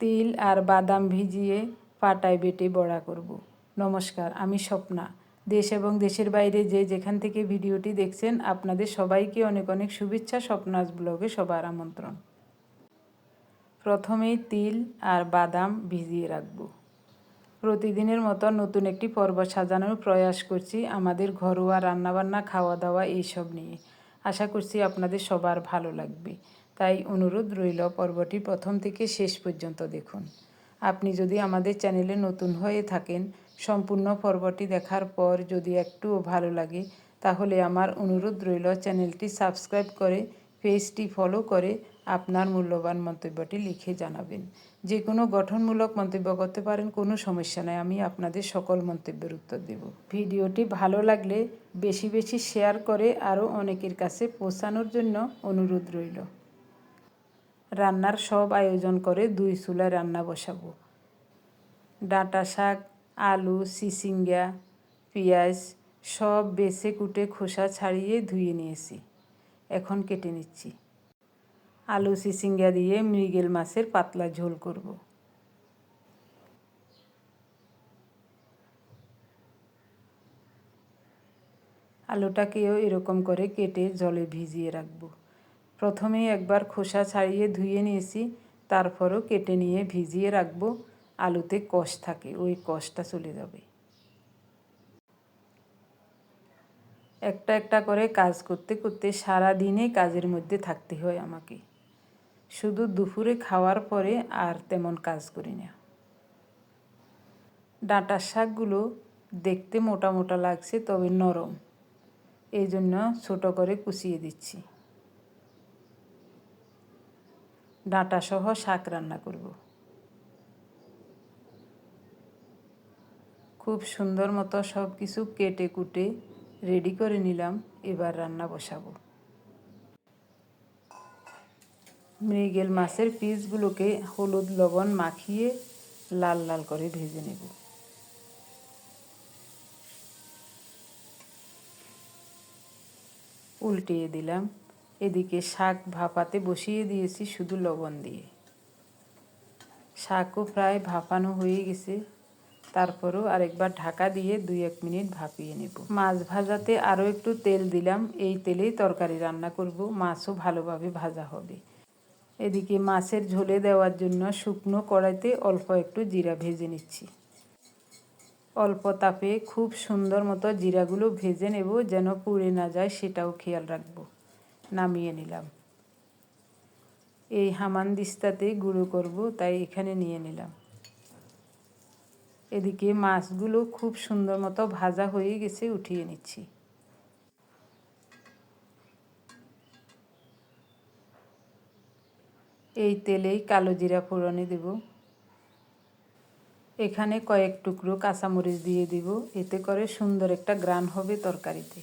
তিল আর বাদাম ভিজিয়ে পাটায় বেটে বড়া করব। নমস্কার, আমি স্বপ্না। দেশ এবং দেশের বাইরে যে যেখান থেকে ভিডিওটি দেখছেন, আপনাদের সবাইকে অনেক অনেক শুভেচ্ছা স্বপ্নাজ ব্লগে সবার আমন্ত্রণ। প্রথমেই তিল আর বাদাম ভিজিয়ে রাখব। প্রতিদিনের মতো নতুন একটি পর্ব সাজানোর প্রয়াস করছি আমাদের ঘরোয়া রান্নাবান্না খাওয়া দাওয়া এইসব নিয়ে। আশা করছি আপনাদের সবার ভালো লাগবে। তাই অনুরোধ রইল পর্বটি প্রথম থেকে শেষ পর্যন্ত দেখুন। আপনি যদি আমাদের চ্যানেলে নতুন হয়ে থাকেন, সম্পূর্ণ পর্বটি দেখার পর যদি একটুও ভালো লাগে, তাহলে আমার অনুরোধ রইল চ্যানেলটি সাবস্ক্রাইব করে, পেজটি ফলো করে আপনার মূল্যবান মন্তব্যটি লিখে জানাবেন। যে কোনো গঠনমূলক মন্তব্য করতে পারেন, কোনো সমস্যা নাই, আমি আপনাদের সকল মন্তব্যের উত্তর দেব। ভিডিওটি ভালো লাগলে বেশি বেশি শেয়ার করে আরও অনেকের কাছে পৌঁছানোর জন্য অনুরোধ রইল। রান্নার সব আয়োজন করে দুই চুলায় রান্না বসাবো। ডাঁটা শাক, আলু, সিসিঙ্গা, পেঁয়াজ সব বেছে কুটে খোসা ছাড়িয়ে ধুয়ে নিয়েছি। এখন কেটে নিচ্ছি। আলু, সিসিঙ্গা দিয়ে মৃগেল মাছের পাতলা ঝোল করব। আলুটাকেও এরকম করে কেটে জলে ভিজিয়ে রাখব। প্রথমেই একবার খোসা ছাড়িয়ে ধুয়ে নিয়েছি, তারপরও কেটে নিয়ে ভিজিয়ে রাখব। আলুতে কষ থাকে, ওই কষটা চলে যাবে। একটা একটা করে কাজ করতে করতে সারা দিনে কাজের মধ্যে থাকতে হয় আমাকে। শুধু দুপুরে খাওয়ার পরে আর তেমন কাজ করি না। ডাঁটার শাকগুলো দেখতে মোটা মোটা লাগছে, তবে নরম। এই জন্য ছোটো করে কুচিয়ে দিচ্ছি। ডাঁটা সহ শাক রান্না করব। খুব সুন্দর মতো সব কিছু কেটে কুটে রেডি করে নিলাম, এবার রান্না বসাবো। মৃগেল মাছের পিসগুলোকে হলুদ লবণ মাখিয়ে লাল লাল করে ভেজে নেব। উল্টিয়ে দিলাম। এদিকে শাক ভাপাতে বসিয়ে দিয়েছি শুধু লবণ দিয়ে। শাকও প্রায় ভাপানো হয়ে গেছে। তারপরও আরেকবার ঢাকা দিয়ে দুই এক মিনিট ভাপিয়ে নেব। মাছ ভাজাতে আরও একটু তেল দিলাম। এই তেলেই তরকারি রান্না করব। মাছও ভালোভাবে ভাজা হবে। এদিকে মাছের ঝোলে দেওয়ার জন্য শুকনো কড়াইতে অল্প একটু জিরা ভেজে নিচ্ছি। অল্প তাপে খুব সুন্দর মতো জিরাগুলো ভেজে নেব যেন পুড়ে না যায় সেটাও খেয়াল রাখব। নামিয়ে নিলাম। এই হামান দিস্তাতে গুঁড়ো করব, তাই এখানে নিয়ে নিলাম। এদিকে মাছগুলো খুব সুন্দর মতো ভাজা হয়ে গেছে, উঠিয়ে নিচ্ছি। এই তেলেই কালো জিরা ফোড়নে দেব। এখানে কয়েক টুকরো কাঁচামরিচ দিয়ে দিব, এতে করে সুন্দর একটা গ্রান হবে তরকারিতে।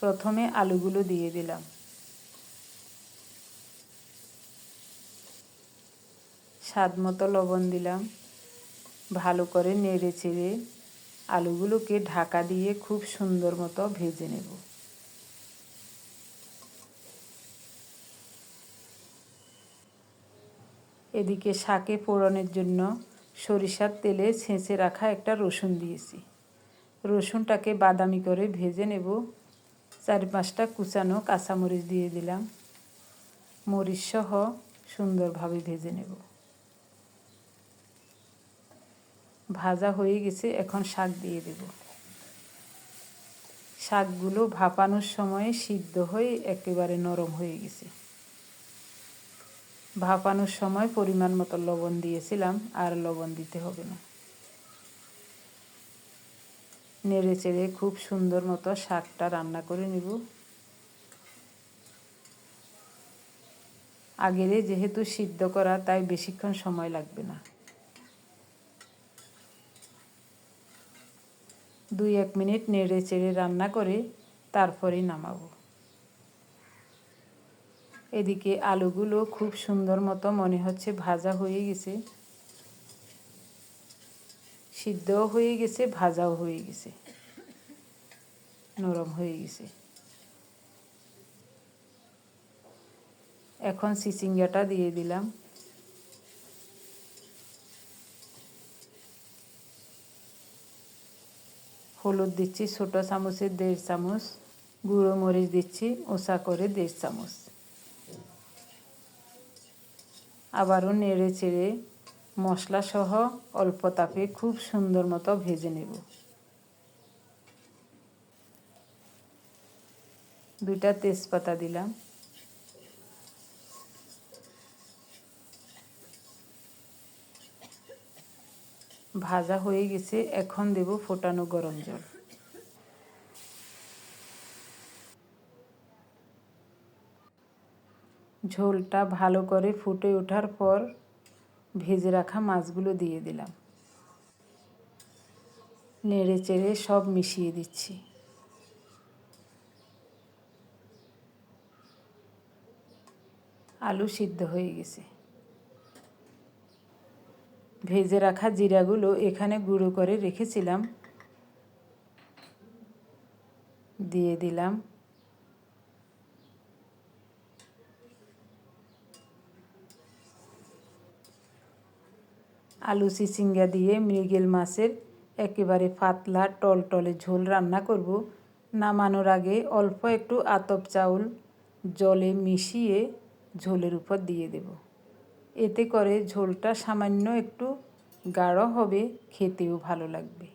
প্রথমে আলুগুলো দিয়ে দিলাম। স্বাদ মতো লবণ দিলাম। ভালো করে নেড়ে চেড়ে আলুগুলোকে ঢাকা দিয়ে খুব সুন্দর মতো ভেজে নেব। এদিকে শাকে ফোড়নের জন্য সরিষার তেলে ছেঁচে রাখা একটা রসুন দিয়েছি। রসুনটাকে বাদামি করে ভেজে নেব। চার পাঁচটা কুচানো কাঁচামরিচ দিয়ে দিলাম। মরিচ সহ সুন্দরভাবে ভেজে নেব। ভাজা হয়ে গেছে, এখন শাক দিয়ে দেব। শাকগুলো ভাপানোর সময় সিদ্ধ হয়ে একেবারে নরম হয়ে গেছে। ভাপানোর সময় পরিমাণ মতো লবণ দিয়েছিলাম, আর লবণ দিতে হবে না। নেড়ে চেড়ে খুব সুন্দর মতো শাকটা রান্না করে নিব। আগেরে যেহেতু সিদ্ধ করা, তাই বেশিক্ষণ সময় লাগবে না। দুই এক মিনিট নেড়ে চেড়ে রান্না করে তারপরেই নামাবো। এদিকে আলুগুলো খুব সুন্দর মতো মনে হচ্ছে ভাজা হয়ে গেছে। সিদ্ধও হয়ে গেছে, ভাজাও হয়ে গেছে। নরম হয়ে গেছে। এখন চিচিঙ্গাটা দিয়ে দিলাম। হলুদ দিচ্ছি, ছোটো চামচের দেড় চামচ, গুঁড়ো মরিচ দিচ্ছি ওষা করে দেড় চামচ। আবারও নেড়ে চেড়ে মশলা সহ অল্প তাপে খুব সুন্দর মতো ভেজে নেব। দুইটা তেজপাতা দিলাম। ভাজা হয়ে গেছে, এখন দেব ফোটানো গরম জল। ঝোলটা ভালো করে ফুটে ওঠার পর ভেজে রাখা মাছগুলো দিয়ে দিলাম। নেড়ে চেড়ে সব মিশিয়ে দিচ্ছি। আলু সিদ্ধ হয়ে গেছে। ভেজে রাখা জিরাগুলো এখানে গুঁড়ো করে রেখেছিলাম। দিয়ে দিলাম। আলু চিচিঙ্গা দিয়ে মৃগেল মাছের একেবারে পাতলা টলটলে ঝোল রান্না করব। নামানোর আগে অল্প একটু আতপ চাউল জলে মিশিয়ে ঝোলের উপর দিয়ে দেব। এতে করে ঝোলটা সামান্য একটু গাঢ় হবে, খেতেও ভালো লাগবে।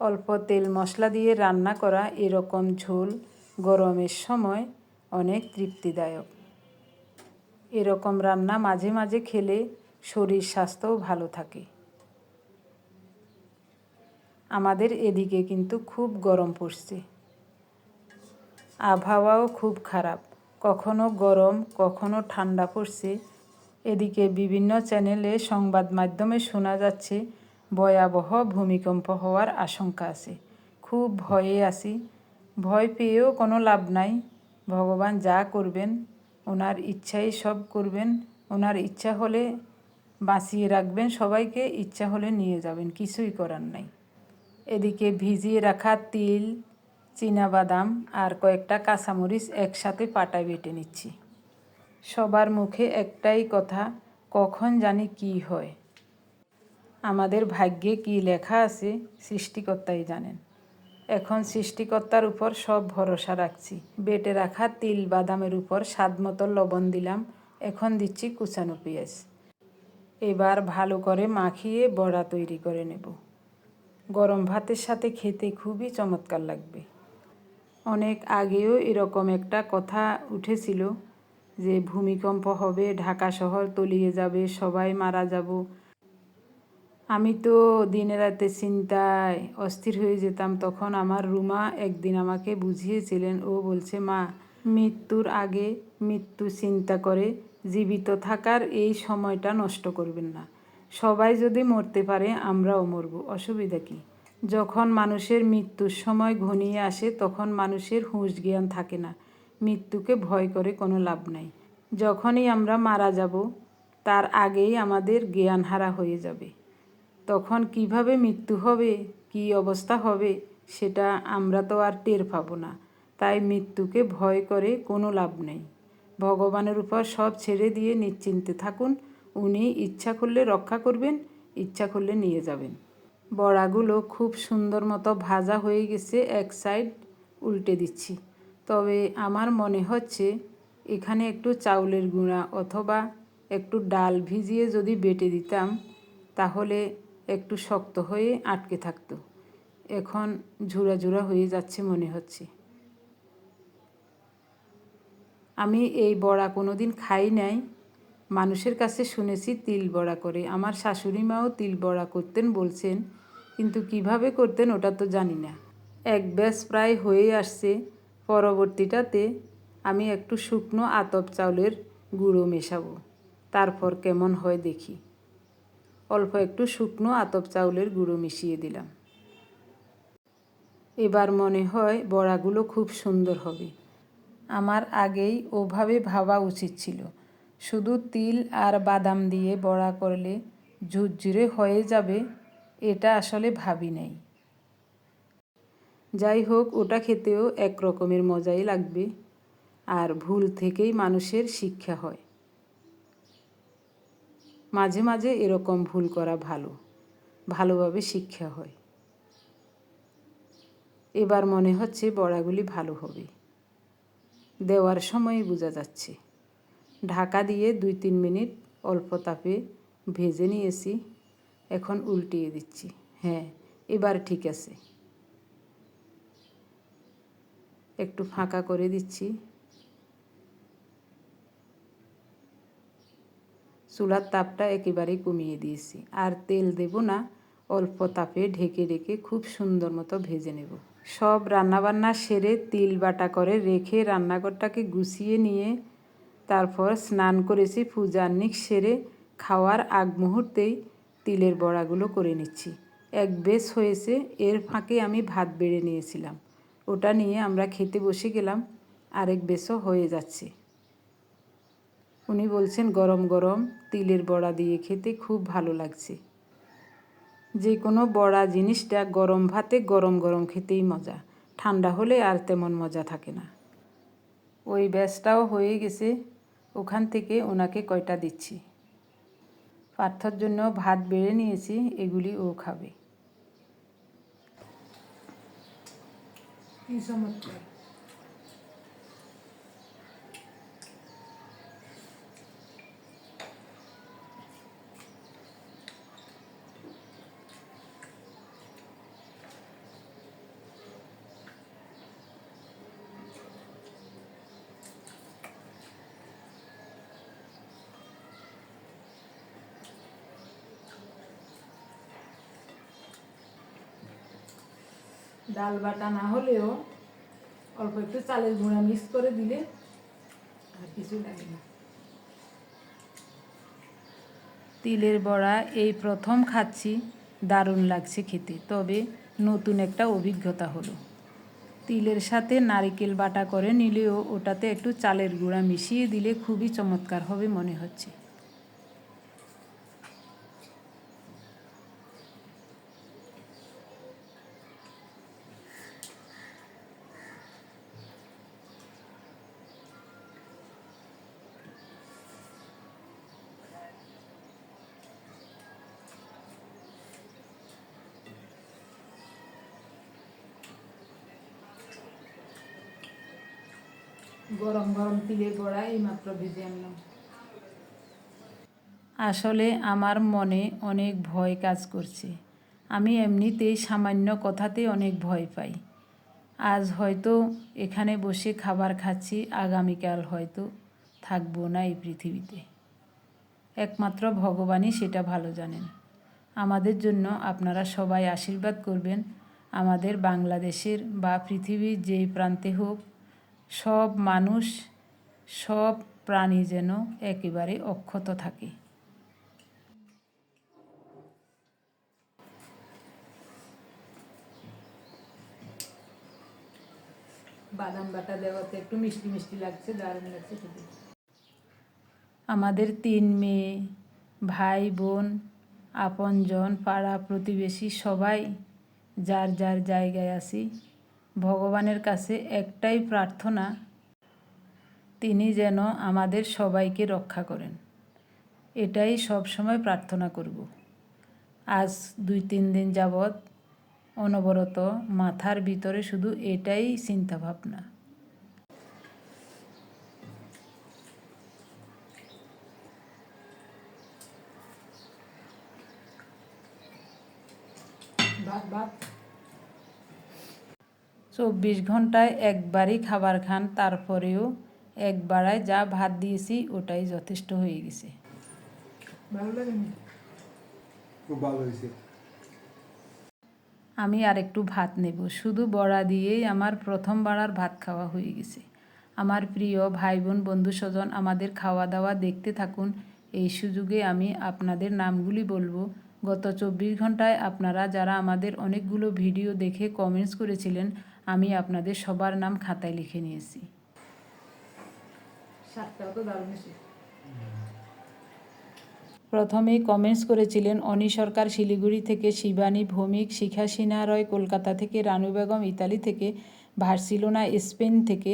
অল্প তেল মশলা দিয়ে রান্না করা এরকম ঝোল গরমের সময় অনেক তৃপ্তিদায়ক। এরকম রান্না মাঝে মাঝে খেলে শরীর স্বাস্থ্যও ভালো থাকে। আমাদের এদিকে কিন্তু খুব গরম পড়ছে। আবহাওয়াও খুব খারাপ। কখনো গরম, কখনো ঠান্ডা পড়ছে। এদিকে বিভিন্ন চ্যানেলে সংবাদ মাধ্যমে শোনা যাচ্ছে, ভয়াবহ ভূমিকম্প হওয়ার আশঙ্কা আছে। খুব ভয়ে আছি। ভয় পেয়েও কোনো লাভ নাই। ভগবান যা করবেন, ওনার ইচ্ছাই সব করবেন। ওনার ইচ্ছা হলে বাঁচিয়ে রাখবেন সবাইকে, ইচ্ছা হলে নিয়ে যাবেন, কিছুই করার নাই। এদিকে ভিজিয়ে রাখা তিল বাদাম আর কয়েকটা কাঁচামরিচ একসাথে পাটায় বেটে নিচ্ছি। সবার মুখে একটাই কথা, কখন জানি কি হয়। আমাদের ভাগ্যে কি লেখা আছে, সৃষ্টিকর্তাই জানেন। এখন সৃষ্টিকর্তার উপর সব ভরসা রাখছি। বেটে রাখা তিল বাদামের উপর স্বাদ মতো লবণ দিলাম, এখন দিচ্ছি কুচানো পেঁয়াজ। এবার ভালো করে মাখিয়ে বড়া তৈরি করে নেব। গরম ভাতের সাথে খেতে খুবই চমৎকার লাগবে। অনেক আগেও এরকম একটা কথা উঠেছিল যে ভূমিকম্প হবে, ঢাকা শহর তলিয়ে যাবে, সবাই মারা যাব। আমি তো দিনে রাতে চিন্তায় অস্থির হয়ে যেতাম। তখন আমার রুমা একদিন আমাকে বুঝিয়েছিলেন। ও বলছে, মা, মৃত্যুর আগে মৃত্যু চিন্তা করে। জীবিত থাকার এই সময়টা নষ্ট করবেন না। সবাই যদি মরতে পারে, আমরাও মরব। অসুবিধা কী? যখন মানুষের মৃত্যুর সময় ঘনিয়ে আসে, তখন মানুষের হুঁশ জ্ঞান থাকে না। মৃত্যুকে ভয় করে কোনো লাভ নাই। যখনই আমরা মারা যাব, তার আগেই আমাদের জ্ঞান হারা হয়ে যাবে। তখন কীভাবে মৃত্যু হবে, কি অবস্থা হবে, সেটা আমরা তো আর টের পাবো না। তাই মৃত্যুকে ভয় করে কোনো লাভ নেই। ভগবানের উপর সব ছেড়ে দিয়ে নিশ্চিন্তে থাকুন। উনি ইচ্ছা করলে রক্ষা করবেন, ইচ্ছা করলে নিয়ে যাবেন। বড়াগুলো খুব সুন্দর মতো ভাজা হয়ে গেছে, এক সাইড উল্টে দিচ্ছি। তবে আমার মনে হচ্ছে এখানে একটু চাউলের গুঁড়া অথবা একটু ডাল ভিজিয়ে যদি বেটে দিতাম, তাহলে একটু শক্ত হয়ে আটকে থাকতো। এখন ঝুরা ঝুরা হয়ে যাচ্ছে মনে হচ্ছে। আমি এই বড়া কোনো দিন খাই নাই। মানুষের কাছে শুনেছি তিল বড়া করে। আমার শাশুড়ি মাও তিল বড়া করতেন বলছেন, কিন্তু কীভাবে করতেন ওটা তো জানি না। এক ব্যাস প্রায় হয়ে আসছে। পরবর্তীটাতে আমি একটু শুকনো আতপ চাউলের গুঁড়ো মেশাবো। তারপর কেমন হয় দেখি। অল্প একটু শুকনো আতপ চাউলের গুঁড়ো মিশিয়ে দিলাম। এবার মনে হয় বড়াগুলো খুব সুন্দর হবে। আমার আগেই ওভাবে ভাবা উচিত ছিল। শুধু তিল আর বাদাম দিয়ে বড়া করলে ঝুরঝুরে হয়ে যাবে, এটা আসলে ভাবি নাই। যাই হোক, ওটা খেতেও এক রকমের মজাই লাগবে, আর ভুল থেকেই মানুষের শিক্ষা হয়। মাঝে মাঝে এরকম ভুল করা ভালো, ভালোভাবে শিক্ষা হয়। এবার মনে হচ্ছে বড়াগুলি ভালো হবে। দেওয়ার সময় বোঝা যাচ্ছে। ঢাকা দিয়ে দুই তিন মিনিট অল্প তাপে ভেজে নিয়েছি। এখন উল্টিয়ে দিচ্ছি। হ্যাঁ এবার ঠিক আছে। একটু ফাঁকা করে দিচ্ছি। চুলার তাপটা একেবারেই কমিয়ে দিয়েছি। আর তেল দেব না, অল্প তাপে ঢেকে রেখে খুব সুন্দর মতো ভেজে নেব। সব রান্নাবান্না সেরে তিল বাটা করে রেখে রান্নাঘরটাকে গুছিয়ে নিয়ে তারপর স্নান করেছি পূজার নিক সেরে খাওয়ার আগ মুহূর্তেই তিলের বড়াগুলো করে নিচ্ছি। এক বেশ হয়েছে, এর ফাঁকে আমি ভাত বেড়ে নিয়েছিলাম। ওটা নিয়ে আমরা খেতে বসে গেলাম, আরেক বেশও হয়ে যাচ্ছে। উনি বলছেন, গরম গরম, তিলের বড়া দিয়ে খেতে খুব ভালো লাগছে। যে কোনো বড়া জিনিসটা গরম ভাতে গরম গরম খেতেই মজা। ঠান্ডা হলে আর তেমন মজা থাকে না। ওই ব্যাসটাও হয়ে গেছে ওখান থেকে ওনাকে কয়টা দিচ্ছি? পার্থর জন্য ভাত বেড়ে নিয়েছি এগুলি ও খাবে। ডাল বাটা না হলেও অল্প একটু চালের গুঁড়া মিক্স করে দিলে আর কিছু লাগে না। তিলের বড়া এই প্রথম খাচ্ছি, দারুণ লাগছে খেতে, তবে নতুন একটা অভিজ্ঞতা হলো। তিলের সাথে নারিকেল বাটা করে নিলেও ওটাতে একটু চালের গুঁড়া মিশিয়ে দিলে খুবই চমৎকার হবে মনে হচ্ছে। গরম গরম তিলের বড়া এইমাত্র ভেজে আনলাম। আসলে আমার মনে অনেক ভয় কাজ করছে। আমি এমনিতেই সামান্য কথাতে অনেক ভয় পাই। আজ হয়তো এখানে বসে খাবার খাচ্ছি, আগামীকাল হয়তো থাকব না এই পৃথিবীতে। একমাত্র ভগবানই সেটা ভালো জানেন। আমাদের জন্য আপনারা সবাই আশীর্বাদ করবেন। আমাদের বাংলাদেশের বা পৃথিবীর যেই প্রান্তে হোক সব মানুষ সব প্রাণী যেন একেবারে অক্ষত থাকে। বাদাম বাটা দেওয়াতে একটু মিষ্টি মিষ্টি লাগছে দারুণ লাগছে খেতে। আমাদের তিন মেয়ে ভাই বোন আপনজন পাড়া প্রতিবেশী সবাই যার যার জায়গায় আছি ভগবানের কাছে একটাই প্রার্থনা, তিনি যেন আমাদের সবাইকে রক্ষা করেন। এটাই সব সময় প্রার্থনা করব। আজ দুই তিন দিন যাবৎ অনবরত মাথার ভিতরে শুধু এটাই চিন্তা ভাবনা ভাত ভাত চব্বিশ ঘন্টায় একবারই খাবার খান তারপরেও একবারায় যা ভাত দিয়েছি ওটাই যথেষ্ট হয়ে গেছে। আমি আর একটু ভাত নেব। শুধু বড়া দিয়েই আমার প্রথম বাড়ার ভাত খাওয়া হয়ে গেছে। আমার প্রিয় ভাই বোন বন্ধু স্বজন আমাদের খাওয়া দাওয়া দেখতে থাকুন। এই সুযোগে আমি আপনাদের নামগুলি বলব। গত চব্বিশ ঘন্টায় আপনারা যারা আমাদের অনেকগুলো ভিডিও দেখে কমেন্টস করেছিলেন আমি আপনাদের সবার নাম খাতায় লিখে নিয়েছি। প্রথমেই কমেন্টস করেছিলেন অনি সরকার শিলিগুড়ি থেকে শিবানী ভৌমিক শিখা সিনহা রয় কলকাতা থেকে রানু বেগম ইতালি থেকে বার্সিলোনা স্পেন থেকে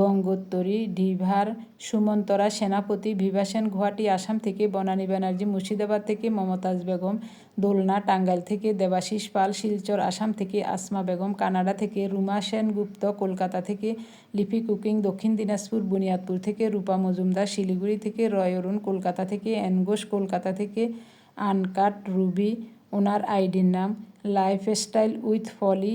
গঙ্গোত্তরী, ডিভার, সুমন্তরা, সেনাপতি ভিভাসেন গুয়াহাটি, আসাম থেকে বনানী ব্যানার্জি, মুর্শিদাবাদ থেকে মমতাজ বেগম, দোলনা, টাঙ্গাইল থেকে দেবাশিস পাল, শিলচর, আসাম থেকে আসমা বেগম, কানাডা থেকে রুমা সেনগুপ্ত, কলকাতা থেকে লিপি কুকিং, দক্ষিণ দিনাজপুর, বুনিয়াদপুর থেকে রূপা মজুমদার, শিলিগুড়ি থেকে রয় অরুণ, কলকাতা থেকে অ্যানগোস কলকাতা থেকে আনকাট রুবি, ওনার আইডির নাম, লাইফস্টাইল উইথ ফলি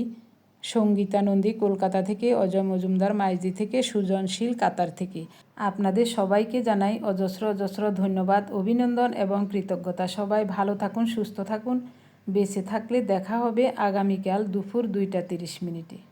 সঙ্গীতা নন্দী কলকাতা থেকে, অজয় মজুমদার মাইজি থেকে, সুজনশীল কাতার থেকে। আপনাদের সবাইকে জানাই অজস্র অজস্র ধন্যবাদ, অভিনন্দন এবং কৃতজ্ঞতা। সবাই ভালো থাকুন, সুস্থ থাকুন। বেঁচে থাকলে দেখা হবে আগামীকাল দুপুর দুইটা তিরিশ মিনিটে।